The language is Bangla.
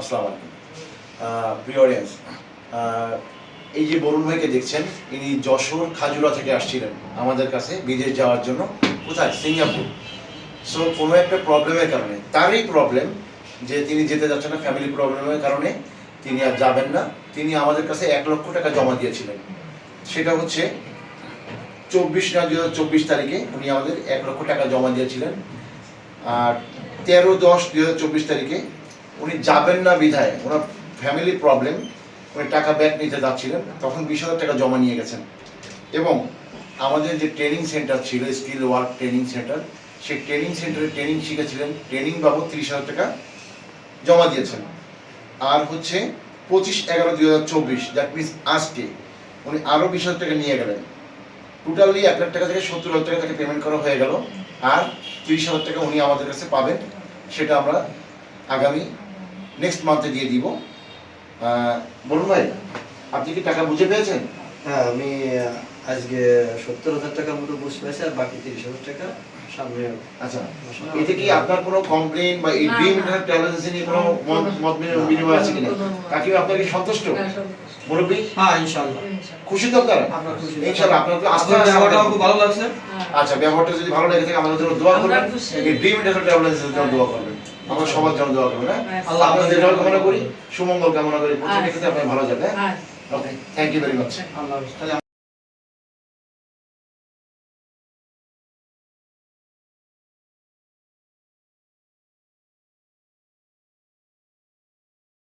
আসসালামু আলাইকুম। প্রিয় অডিয়েন্স এই যে বরুণ ভাইকে দেখছেন, ইনি যশোর খাজুরা থেকে আসছিলেন আমাদের কাছে বিদেশ যাওয়ার জন্য, কোথায়? সিঙ্গাপুর। সো কোনো একটা প্রবলেমের কারণে, তারই প্রবলেম যে তিনি যেতে যাচ্ছেন না ফ্যামিলি প্রবলেমের কারণে তিনি আর যাবেন না। তিনি আমাদের কাছে এক লক্ষ টাকা জমা দিয়েছিলেন। সেটা হচ্ছে চব্বিশ না দু চব্বিশ তারিখে উনি আমাদের এক লক্ষ টাকা জমা দিয়েছিলেন। আর তেরো দশ দু চব্বিশ তারিখে উনি যাবেন না বিধায়, ওনার ফ্যামিলি প্রবলেম উনি টাকা ব্যাক নিতে যাচ্ছিলেন, তখন বিশ হাজার টাকা জমা নিয়ে গেছেন। এবং আমাদের যে ট্রেনিং সেন্টার ছিল স্কিল ওয়ার্ক ট্রেনিং সেন্টার সেই ট্রেনিং সেন্টারে ট্রেনিং শিখেছিলেন ট্রেনিং বাবদ তিরিশ হাজার টাকা জমা দিয়েছেন। আর হচ্ছে পঁচিশ এগারো দুই হাজার চব্বিশ দ্যাট মিনস আজকে উনি আরও বিশ হাজার টাকা নিয়ে গেলেন। টোটালি এক লাখ টাকা থেকে সত্তর হাজার টাকা তাকে পেমেন্ট করা হয়ে গেল। আর তিরিশ হাজার টাকা উনি আমাদের কাছে পাবেন, সেটা আমরা আগামী নেক্সট মান্থে দিয়ে দিব। আহ, বলুন ভাই আপনি কি টাকা বুঝে পেয়েছেন? হ্যাঁ আমি আজকে সত্তর হাজার টাকার মতো বুঝ পেয়েছি আর বাকি তিরিশ হাজার টাকা সামনে আচ্ছা এতে কি আপনার কোনো কমপ্লেন বা এই ড্রিম ইন্টারনেট নিয়ে কোনো মত মত বিনিময় আছে কিনা কাকিম আপনার কি সন্তুষ্ট? মুরব্বী? হ্যাঁ ইনশাল্লাহ খুশি তো আপনারা? ইনশাআল্লাহ আস্থা খুব ভালো লাগছে। আচ্ছা ব্যবহারটা যদি ভালো লেগে থাকে আমাদের জন্য দোয়া করবেন। এই ড্রিম জন্য দোয়া করবেন। আমরা সবার জন্য দোয়া করবেন হ্যাঁ? হ্যাঁ। আল্লাহ আপনাদের জন্য কামনা করি সুমঙ্গল কামনা করি। প্রত্যেকটা আচ্ছা। ক্ষেত্রে আপনি ভালো যাবেন হ্যাঁ? হ্যাঁ okay thank you very much Allah